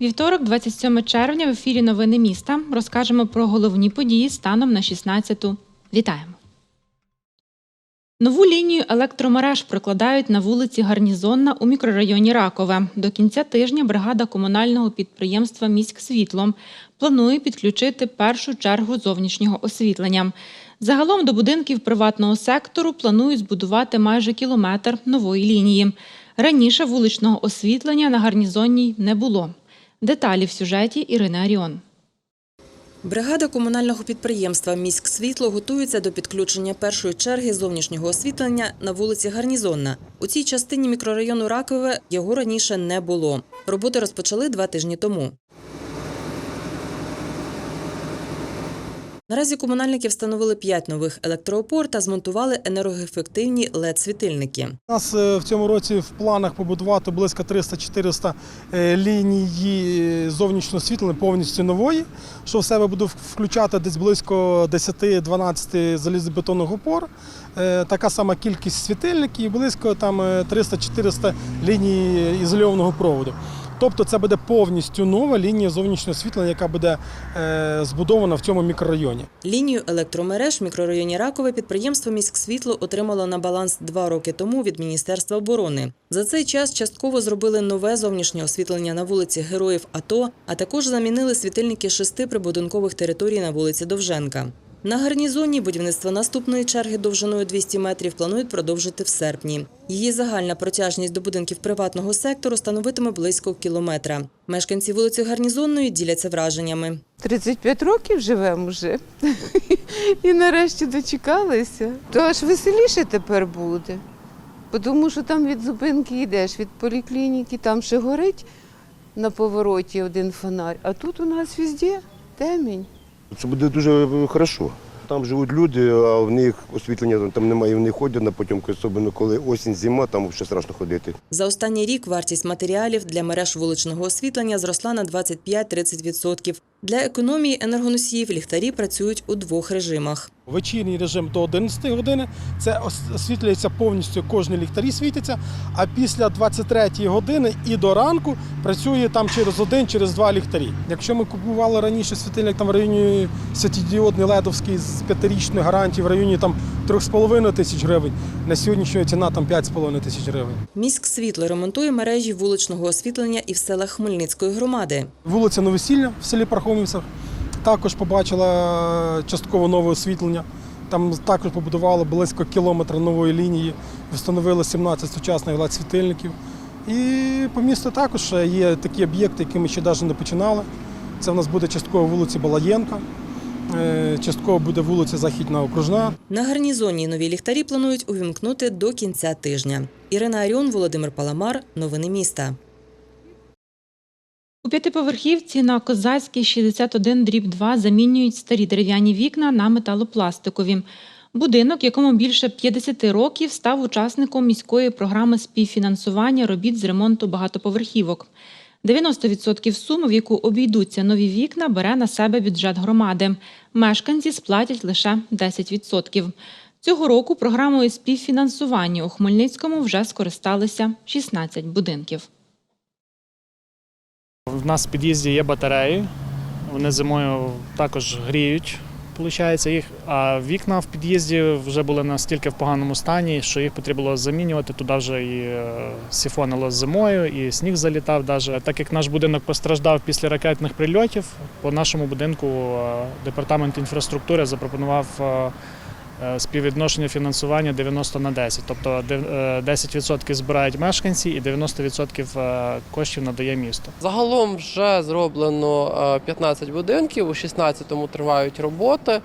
Вівторок, 27 червня, в ефірі Новини міста розкажемо про головні події станом на 16-ту. Вітаємо! Нову лінію електромереж прокладають на вулиці Гарнізонна у мікрорайоні Ракове. До кінця тижня бригада комунального підприємства «Міськсвітло» планує підключити першу чергу зовнішнього освітлення. Загалом до будинків приватного сектору планують збудувати майже кілометр нової лінії. Раніше вуличного освітлення на гарнізонній не було. Деталі в сюжеті Ірини Аріон. Бригада комунального підприємства «Міськсвітло» готується до підключення першої черги зовнішнього освітлення на вулиці Гарнізонна. У цій частині мікрорайону Ракове його раніше не було. Роботи розпочали два тижні тому. Наразі комунальники встановили п'ять нових електроопор та змонтували енергоефективні LED-світильники. У нас е, в цьому році в планах побудувати близько 300-400 е, лінії зовнішнього освітлення повністю нової, що в себе буде включати десь близько 10-12 залізобетонних опор. Е, Така сама кількість світильників і близько там е, 300-400 ліній ізольованого проводу. Тобто це буде повністю нова лінія зовнішнього освітлення, яка буде е, збудована в цьому мікрорайоні. Лінію електромереж в мікрорайоні Ракове підприємство «Міськсвітло» отримало на баланс два роки тому від Міністерства оборони. За цей час частково зробили нове зовнішнє освітлення на вулиці Героїв АТО, а також замінили світильники шести прибудинкових територій на вулиці Довженка. На гарнізоні будівництво наступної черги довжиною 200 метрів планують продовжити в серпні. Її загальна протяжність до будинків приватного сектору становитиме близько кілометра. Мешканці вулиці Гарнізонної діляться враженнями. 35 років живемо вже. І нарешті дочекалися. То аж веселіше тепер буде. Тому що там від зупинки йдеш, від поліклініки, там ще горить на повороті один фонарь, а тут у нас везде темінь. Це буде дуже хорошо. Там живуть люди, а в них освітлення там немає, вони ходять на потімки, особливо коли осінь, зима, там взагалі страшно ходити. За останній рік вартість матеріалів для мереж вуличного освітлення зросла на 25-30%. Для економії енергоносіїв ліхтарі працюють у двох режимах. Вечірній режим до 11 години це освітлюється повністю кожні ліхтарі світяться. А після 23 години і до ранку працює там через один, через два ліхтарі. Якщо ми купували раніше світильник там в районі святодіодний ледовський з п'ятирічною гарантією в районі там 3,5 тисяч гривень, на сьогоднішнього ціна там 5,5 тисяч гривень. Міськ світло ремонтує мережі вуличного освітлення і в селах Хмельницької громади. Вулиця Новосілля в селі Пархомівцях також побачила частково нове освітлення. Там також побудували близько кілометра нової лінії, встановили 17 сучасних led світильників. І по місту також є такі об'єкти, які ми ще навіть не починали. Це в нас буде частково вулиця Балаєнка, е, частково буде вулиця Західна Окружна. На гарнізонній нові ліхтарі планують увімкнути до кінця тижня. Ірина Аріон, Володимир Паламар. Новини міста. У п'ятиповерхівці на Козацькій 61 дріб 2 замінюють старі дерев'яні вікна на металопластикові. Будинок, якому більше 50 років, став учасником міської програми співфінансування робіт з ремонту багатоповерхівок. 90% суми, в яку обійдуться нові вікна, бере на себе бюджет громади. Мешканці сплатять лише 10%. Цього року програмою співфінансування у Хмельницькому вже скористалися 16 будинків. У нас в під'їзді є батареї, вони зимою також гріють, виходить, їх, а вікна в під'їзді вже були настільки в поганому стані, що їх потрібно було замінювати. Туди вже і е, сифонило зимою, і сніг залітав. Даже. Так як наш будинок постраждав після ракетних прильотів, по нашому будинку е, департамент інфраструктури запропонував е, співвідношення фінансування 90 на 10. Тобто де- е, 10% збирають мешканці і 90% е, коштів надає місто. Загалом вже зроблено е, 15 будинків, у 16-му тривають роботи.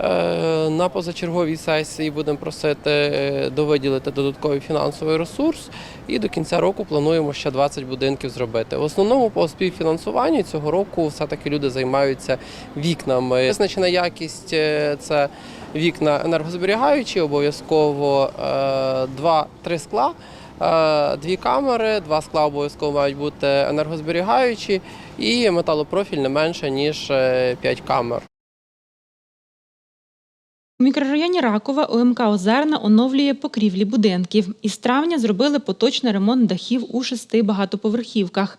Е, На позачерговій сесії будемо просити е, довиділити додатковий фінансовий ресурс і до кінця року плануємо ще 20 будинків зробити. В основному по співфінансуванню цього року все-таки люди займаються вікнами. Визначена якість е, це вікна енергозберігаючі, обов'язково 2-3 скла. Е, Дві камери, два скла обов'язково мають бути енергозберігаючі і металопрофіль не менше, ніж 5 камер. У мікрорайоні Ракова ОМК Озерна оновлює покрівлі будинків. Із травня зробили поточний ремонт дахів у шести багатоповерхівках.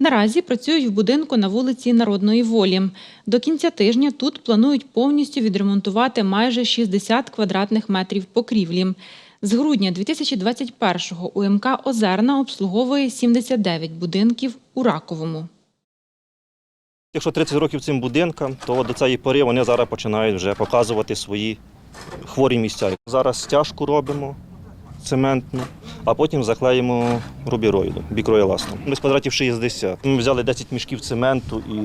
Наразі працюють в будинку на вулиці Народної волі. До кінця тижня тут планують повністю відремонтувати майже 60 квадратних метрів покрівлі. З грудня 2021-го УМК Озерна обслуговує 79 будинків у Раковому. Якщо 30 років цим будинкам, то до цієї пори вони зараз починають вже показувати свої хворі місця. Зараз стяжку робимо цементну, а потім заклеїмо рубіроїдом, бікроеластом. Десь квадратів 60. Ми взяли 10 мішків цементу і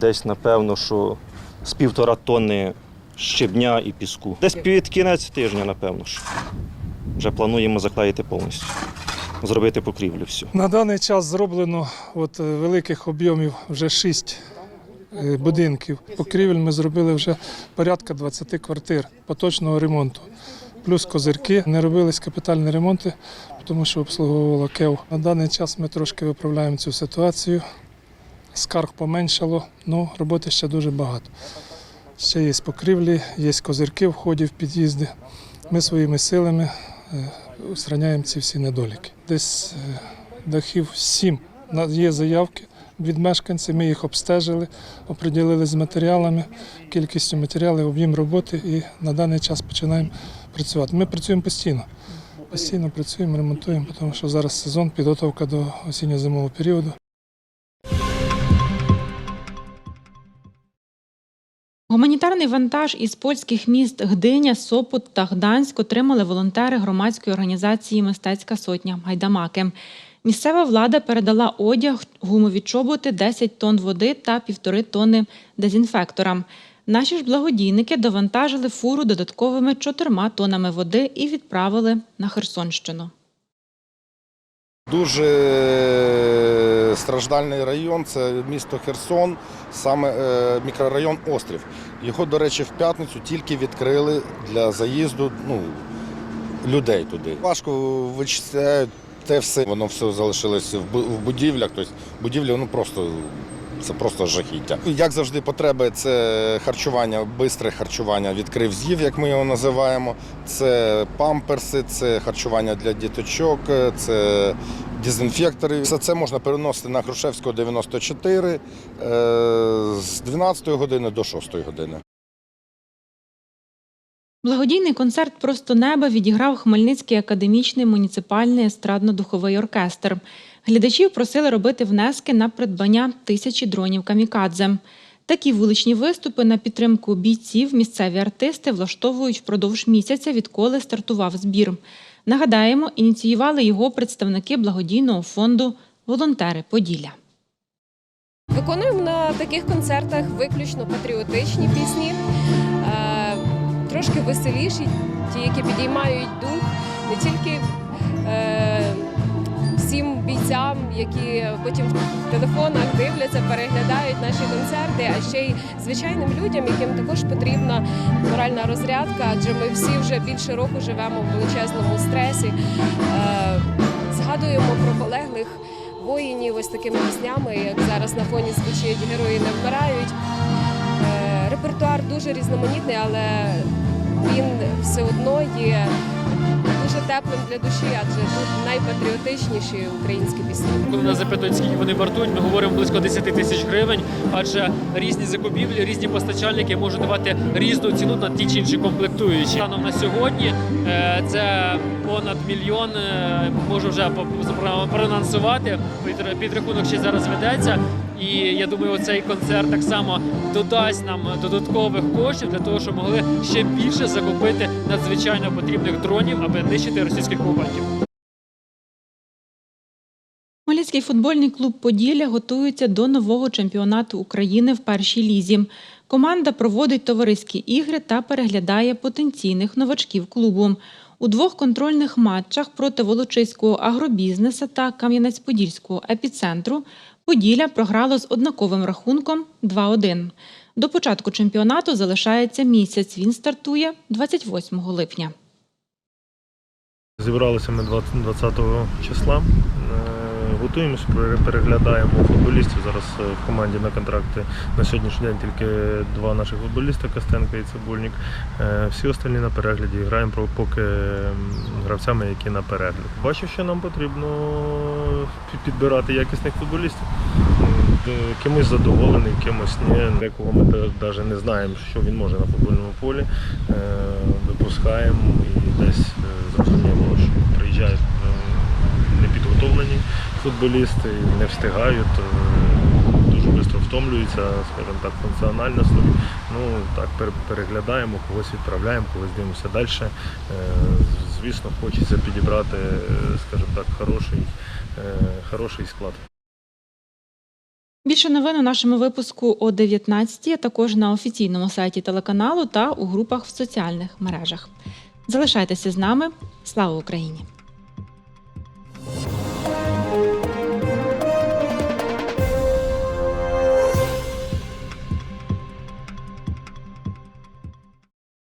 десь, напевно, що з півтора тонни щебня і піску. Десь під кінець тижня, напевно. що Вже плануємо заклеїти повністю, зробити покрівлю всю. На даний час зроблено от, е, великих об'ємів вже шість е, будинків. Покрівель ми зробили вже порядка 20 квартир поточного ремонту. Плюс козирки. Не робились капітальні ремонти, тому що обслуговувало КЕВ. На даний час ми трошки виправляємо цю ситуацію. Скарг поменшало, але роботи ще дуже багато. Ще є покрівлі, є козирки в ході в під'їзди. Ми своїми силами е, устраняємо ці всі недоліки. Десь е, дахів сім є заявки від мешканців. Ми їх обстежили, оприділили з матеріалами, кількістю матеріалів, об'єм роботи і на даний час починаємо працювати. Ми працюємо постійно. Постійно працюємо, ремонтуємо, тому що зараз сезон, підготовка до осінньо-зимового періоду. Гуманітарний вантаж із польських міст Гдиня, Сопот та Гданськ отримали волонтери громадської організації Мистецька сотня Гайдамаки. Місцева влада передала одяг, гумові чоботи, 10 тонн води та півтори тонни дезінфектора. Наші ж благодійники довантажили фуру додатковими чотирма тоннами води і відправили на Херсонщину. Дуже страждальний район це місто Херсон, саме е, мікрорайон Острів. Його, до речі, в п'ятницю тільки відкрили для заїзду ну, людей туди. Важко вичисляють те все, воно все залишилось в в будівлях. Тобто будівлі ну, просто. Це просто жахіття. Як завжди, потреби це харчування, бистре харчування, відкрив з'їв, як ми його називаємо. Це памперси, це харчування для діточок, це дезінфектори. Все це можна переносити на Грушевського 94 е, з 12 години до 6 години. Благодійний концерт Просто неба відіграв Хмельницький академічний муніципальний естрадно-духовий оркестр. Глядачів просили робити внески на придбання тисячі дронів камікадзе. Такі вуличні виступи на підтримку бійців місцеві артисти влаштовують впродовж місяця, відколи стартував збір. Нагадаємо, ініціювали його представники благодійного фонду Волонтери Поділля. Виконуємо на таких концертах виключно патріотичні пісні, е, трошки веселіші, ті, які підіймають дух не тільки е, всім бійцям, які потім в телефонах дивляться, переглядають наші концерти, а ще й звичайним людям, яким також потрібна моральна розрядка, адже ми всі вже більше року живемо в величезному стресі. Е, згадуємо про полеглих воїнів ось такими піснями, як зараз на фоні звучить Герої не вмирають. Е, Репертуар дуже різноманітний, але він все одно є дуже теплим для душі, адже тут найпатріотичніші українські пісні. Коли нас запитують, скільки вони вартують, ми говоримо близько 10 тисяч гривень, адже різні закупівлі, різні постачальники можуть давати різну ціну на ті чи інші комплектуючі. Станом на сьогодні е, це понад мільйон. е, Можу вже проанонсувати. Підрахунок ще зараз ведеться. І я думаю, оцей концерт так само додасть нам додаткових коштів для того, щоб могли ще більше закупити надзвичайно потрібних дронів, аби нищити російських окупантів. Хмельницький футбольний клуб Поділля готується до нового чемпіонату України в першій лізі. Команда проводить товариські ігри та переглядає потенційних новачків клубу. У двох контрольних матчах проти Волочиського агробізнеса та Кам'янець-Подільського епіцентру Поділля програло з однаковим рахунком 2-1. До початку чемпіонату залишається місяць. Він стартує 28 липня. Зібралися ми 20 20 числа. Е, Готуємося, переглядаємо футболістів. Зараз е, в команді на контракти на сьогоднішній день тільки два наших футболіста Костенко і Цибульник. Е, Всі остальні на перегляді. Граємо поки гравцями, які на перегляд. Бачу, що нам потрібно підбирати якісних футболістів. Кимось задоволений, кимось ні. Декого ми навіть не знаємо, що він може на футбольному полі. Е, Випускаємо і десь е, зрозуміло, що приїжджають футболісти, не встигають, е, дуже швидко втомлюються, скажімо так, функціонально собі. Ну так переглядаємо, когось відправляємо, когось дивимося далі. Е, Звісно, хочеться підібрати, е, скажімо так, хороший, хороший склад. Більше новин у нашому випуску о 19 а також на офіційному сайті телеканалу та у групах в соціальних мережах. Залишайтеся з нами. Слава Україні!